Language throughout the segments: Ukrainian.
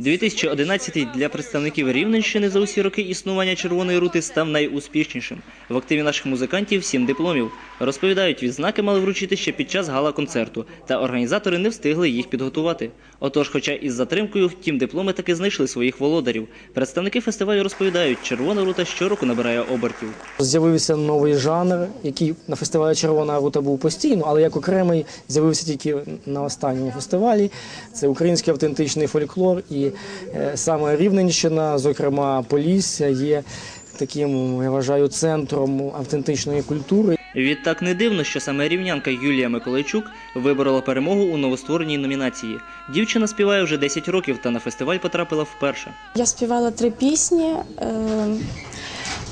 2011 для представників Рівненщини за усі роки існування Червоної рути став найуспішнішим. В активі наших музикантів сім дипломів. Розповідають, відзнаки мали вручити ще під час гала-концерту, та організатори не встигли їх підготувати. Отож, хоча із затримкою, втім, дипломи таки знайшли своїх володарів. Представники фестивалю розповідають, Червона рута щороку набирає обертів. З'явився новий жанр, який на фестивалі Червона рута був постійно, але як окремий з'явився тільки на останньому фестивалі. Це український автентичний фольклор, і е, саме Рівненщина, зокрема Полісся, є таким, я вважаю, центром автентичної культури. Відтак не дивно, що саме рівнянка Юлія Миколайчук виборола перемогу у новоствореній номінації. Дівчина співає вже 10 років та на фестиваль потрапила вперше. Я співала три пісні: е,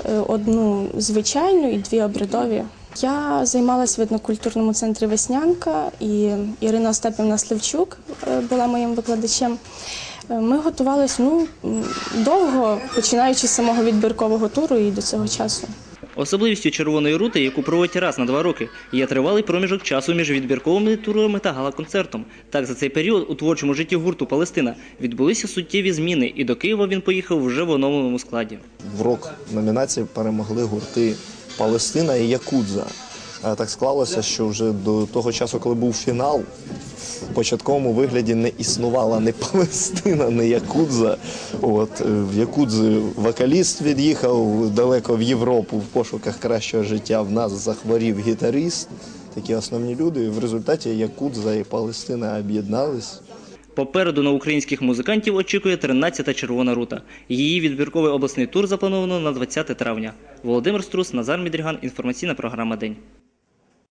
е, одну звичайну і дві обрядові. Я займалася в етнокультурному центрі Веснянка, і Ірина Остапівна Сливчук була моїм викладачем. Ми готувалися ну, довго, починаючи з самого відбіркового туру і до цього часу. Особливістю червоної рути, яку проводять раз на два роки, є тривалий проміжок часу між відбірковими турами та гала-концертом. Так, за цей період у творчому житті гурту Палестина відбулися суттєві зміни, і до Києва він поїхав вже в оновленому складі. В рок номінації перемогли гурти Палестина і Якудза. Е, Так склалося, що вже до того часу, коли був фінал, в початковому вигляді не існувала ні Палестина, ні Якудза. От, е, в Якудзи вокаліст від'їхав далеко в Європу в пошуках кращого життя. В нас захворів гітарист. Такі основні люди. І В результаті Якудза і Палестина об'єднались. Попереду на українських музикантів очікує 13-та червона рута. Її відбірковий обласний тур заплановано на 20 травня. Володимир Струс, Назар Мідріган. Інформаційна програма День.